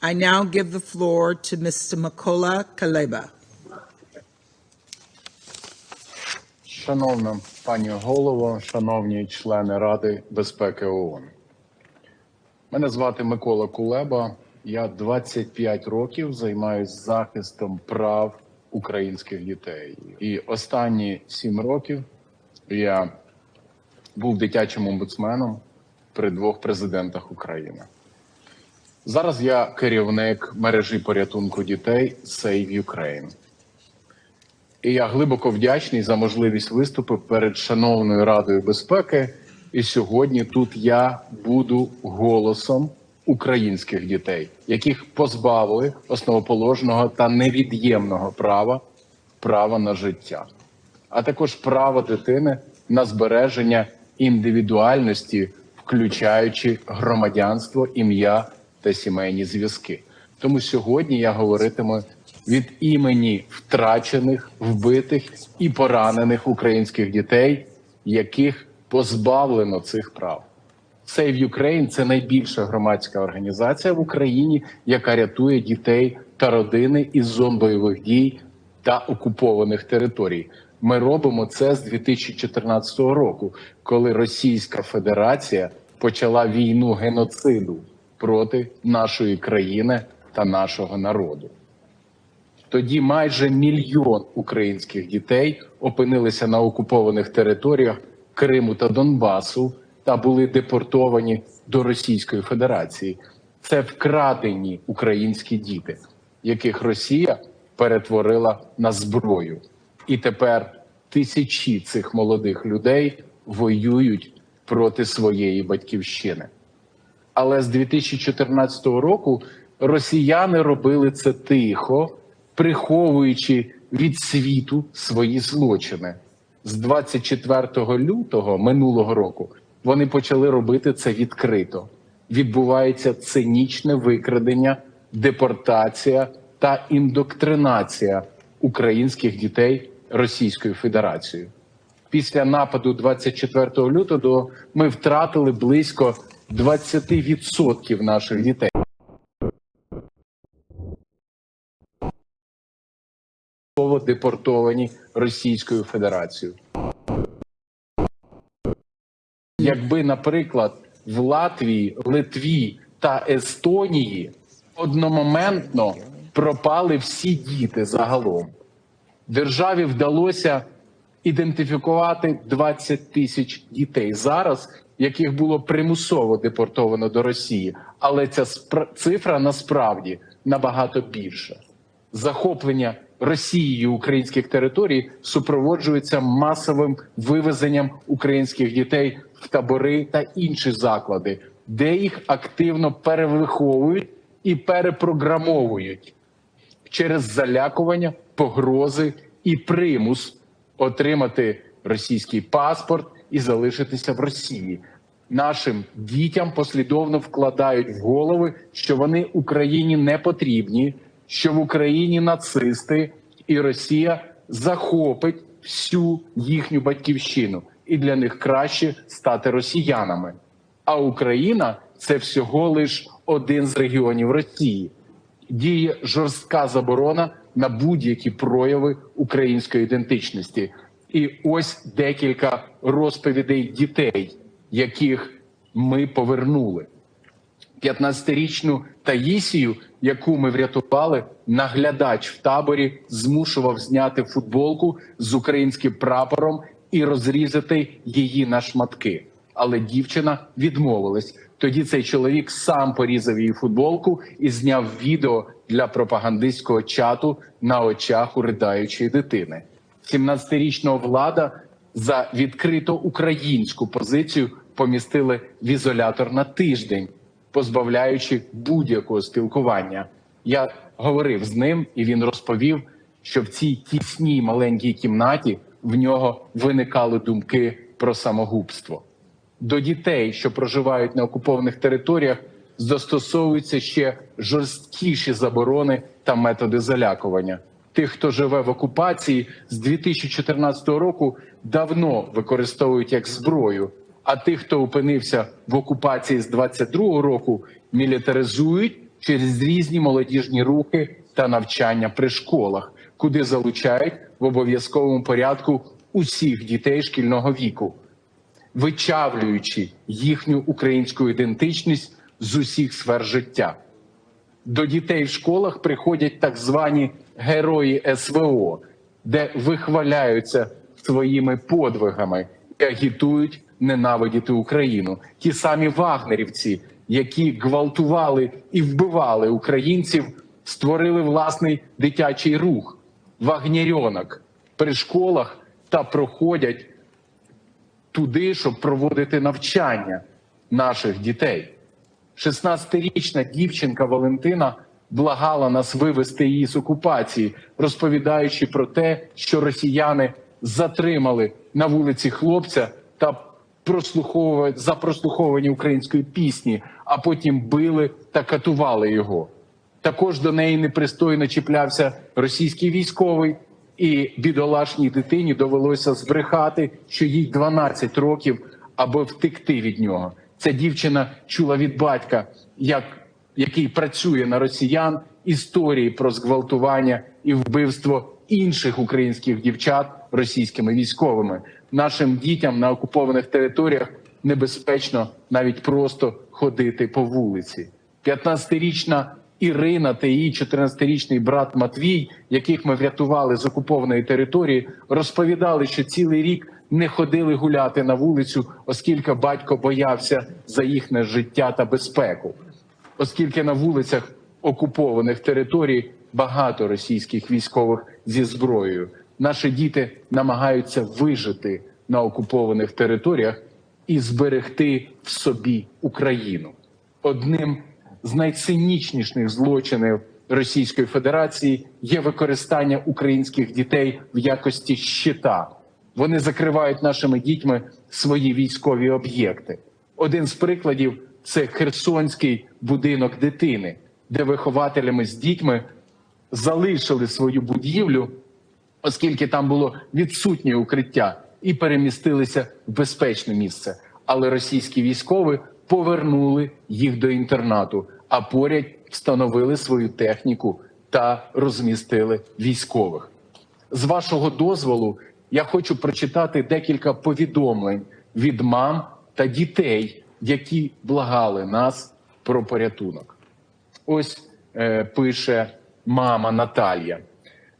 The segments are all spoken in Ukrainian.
I now give the floor to Mr. Makola Kaleba. Шановна пані голово, шановні члени Ради безпеки ООН. Мене звати Микола Кулеба. Я 25 років займаюся захистом прав українських дітей. І останні 7 років я був дитячим омбудсменом при двох президентах України. Зараз я керівник мережі порятунку дітей Save Ukraine. І я глибоко вдячний за можливість виступу перед шановною Радою безпеки. І сьогодні тут я буду голосом українських дітей, яких позбавили основоположного та невід'ємного права права на життя, а також право дитини на збереження індивідуальності, включаючи громадянство, ім'я та сімейні зв'язки. Тому сьогодні я говоритиму від імені втрачених, вбитих і поранених українських дітей, яких позбавлено цих прав. Save Ukraine – це найбільша громадська організація в Україні, яка рятує дітей та родини із зон бойових дій та окупованих територій. Ми робимо це з 2014 року, коли Російська Федерація почала війну геноциду проти нашої країни та нашого народу. Тоді майже мільйон українських дітей опинилися на окупованих територіях Криму та Донбасу та були депортовані до Російської Федерації. Це вкрадені українські діти, яких Росія перетворила на зброю. І тепер тисячі цих молодих людей воюють проти своєї батьківщини. Але з 2014 року росіяни робили це тихо, приховуючи від світу свої злочини. З 24 лютого минулого року вони почали робити це відкрито. Відбувається цинічне викрадення, депортація та індоктринація українських дітей Російською Федерацією. Після нападу 24 лютого ми втратили близько 20% наших дітей. депортовані Російською Федерацією. Якби, наприклад, в Латвії, Литві та Естонії одномоментно пропали всі діти загалом, державі вдалося ідентифікувати 20 тисяч дітей зараз, яких було примусово депортовано до Росії, але ця цифра насправді набагато більша. Захоплення Росією українських територій супроводжується масовим вивезенням українських дітей в табори та інші заклади, де їх активно перевиховують і перепрограмовують через залякування, погрози і примус отримати російський паспорт і залишитися в Росії. Нашим дітям послідовно вкладають в голови, що вони Україні не потрібні, що в Україні нацисти і Росія захопить всю їхню батьківщину, і для них краще стати росіянами. А Україна це всього лиш один з регіонів Росії. Діє жорстка заборона на будь-які прояви української ідентичності. І ось декілька розповідей дітей, яких ми повернули. 15-річну Таїсію, яку ми врятували, наглядач в таборі змушував зняти футболку з українським прапором і розрізати її на шматки. Але дівчина відмовилась. Тоді цей чоловік сам порізав її футболку і зняв відео для пропагандистського чату на очах у ридаючої дитини. 17-річного влада за відкрито українську позицію помістили в ізолятор на тиждень, позбавляючи будь-якого спілкування. Я говорив з ним, і він розповів, що в цій тісній маленькій кімнаті в нього виникали думки про самогубство. До дітей, що проживають на окупованих територіях, застосовуються ще жорсткіші заборони та методи залякування. Тих, хто живе в окупації з 2014 року, давно використовують як зброю. А тих, хто опинився в окупації з 22 року, мілітаризують через різні молодіжні рухи та навчання при школах, куди залучають в обов'язковому порядку усіх дітей шкільного віку, вичавлюючи їхню українську ідентичність з усіх сфер життя. До дітей в школах приходять так звані герої СВО, де вихваляються своїми подвигами і агітують ненавидіти Україну. Ті самі вагнерівці, які гвалтували і вбивали українців, створили власний дитячий рух вагнерьонок при школах та проходять туди, щоб проводити навчання наших дітей. 16-річна дівчинка Валентина благала нас вивести її з окупації, розповідаючи про те, що росіяни затримали на вулиці хлопця та прослуховували за прослуховування української пісні, а потім били та катували його. Також до неї непристойно чіплявся російський військовий, і бідолашній дитині довелося збрехати, що їй 12 років, аби втекти від нього. Ця дівчина чула від батька, як, який працює на росіян, історії про зґвалтування і вбивство інших українських дівчат російськими військовими. Нашим дітям на окупованих територіях небезпечно навіть просто ходити по вулиці. 15-річна Ірина та її 14-річний брат Матвій, яких ми врятували з окупованої території, розповідали, що цілий рік не ходили гуляти на вулицю, оскільки батько боявся за їхнє життя та безпеку, оскільки на вулицях окупованих територій багато російських військових зі зброєю. Наші діти намагаються вижити на окупованих територіях і зберегти в собі Україну. Одним з найцинічніших злочинів Російської Федерації є використання українських дітей в якості щита. Вони закривають нашими дітьми свої військові об'єкти. Один з прикладів це Херсонський будинок дитини, де вихователями з дітьми залишили свою будівлю, оскільки там було відсутнє укриття, і перемістилися в безпечне місце. Але російські військові повернули їх до інтернату, а поряд встановили свою техніку та розмістили військових. З вашого дозволу я хочу прочитати декілька повідомлень від мам та дітей, які благали нас про порятунок. Ось е, пише мама Наталія: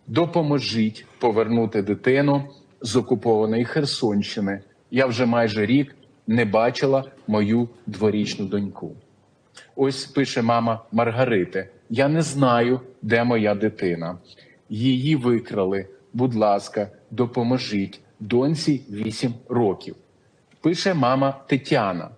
допоможіть повернути дитину з окупованої Херсонщини. Я вже майже рік не бачила мою дворічну доньку. Ось пише мама Маргарити: Я не знаю, де моя дитина. Її викрали. Будь ласка, допоможіть доньці 8 років. Пише мама Тетяна.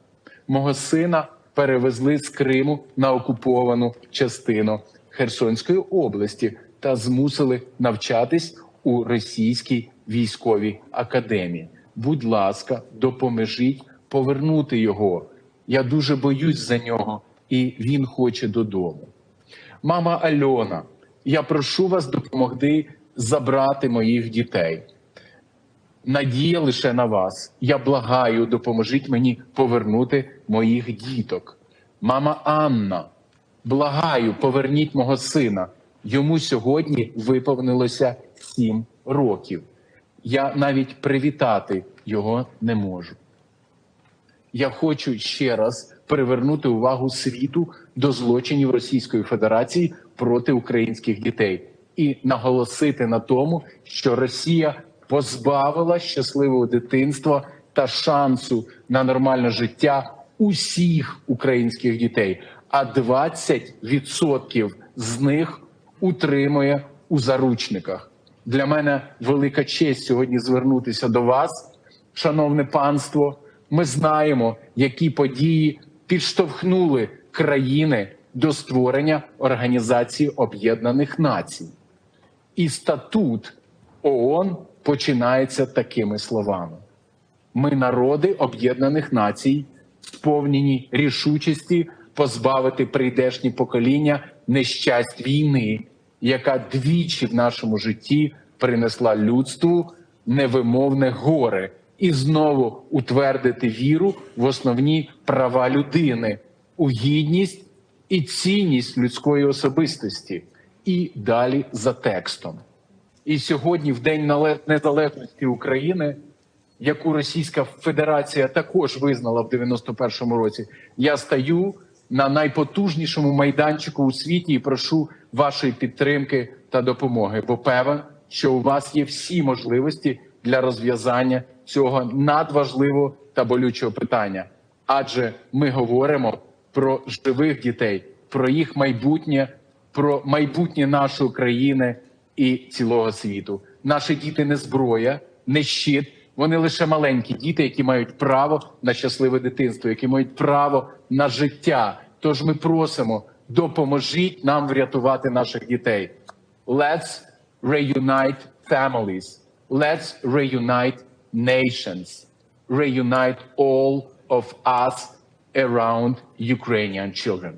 Мого сина перевезли з Криму на окуповану частину Херсонської області та змусили навчатись у російській військовій академії. Будь ласка, допоможіть повернути його. Я дуже боюсь за нього, і він хоче додому. Мама Альона, я прошу вас допомогти забрати моїх дітей. Надія лише на вас. Я благаю, допоможіть мені повернути моїх діток. Мама Анна, благаю, поверніть мого сина. Йому сьогодні виповнилося сім років. Я навіть привітати його не можу. Я хочу ще раз привернути увагу світу до злочинів Російської Федерації проти українських дітей і наголосити на тому, що Росія позбавила щасливого дитинства та шансу на нормальне життя усіх українських дітей. А 20% з них утримує у заручниках. Для мене велика честь сьогодні звернутися до вас, шановне панство. Ми знаємо, які події підштовхнули країни до створення Організації Об'єднаних Націй. І статут ООН починається такими словами: ми народи Об'єднаних Націй, сповнені рішучості позбавити прийдешні покоління нещасть війни, яка двічі в нашому житті принесла людству невимовне горе, і знову утвердити віру в основні права людини, у гідність і цінність людської особистості, і далі за текстом. І сьогодні, в День Незалежності України, яку Російська Федерація також визнала в 91-му році, я стаю на найпотужнішому майданчику у світі і прошу вашої підтримки та допомоги, бо певен, що у вас є всі можливості для розв'язання цього надважливого та болючого питання. Адже ми говоримо про живих дітей, про їх майбутнє, про майбутнє нашої країни і цілого світу. Наші діти не зброя, не щит. Вони лише маленькі діти, які мають право на щасливе дитинство, які мають право на життя. Тож ми просимо, допоможіть нам врятувати наших дітей. Let's reunite families. Let's reunite nations. Reunite all of us around Ukrainian children.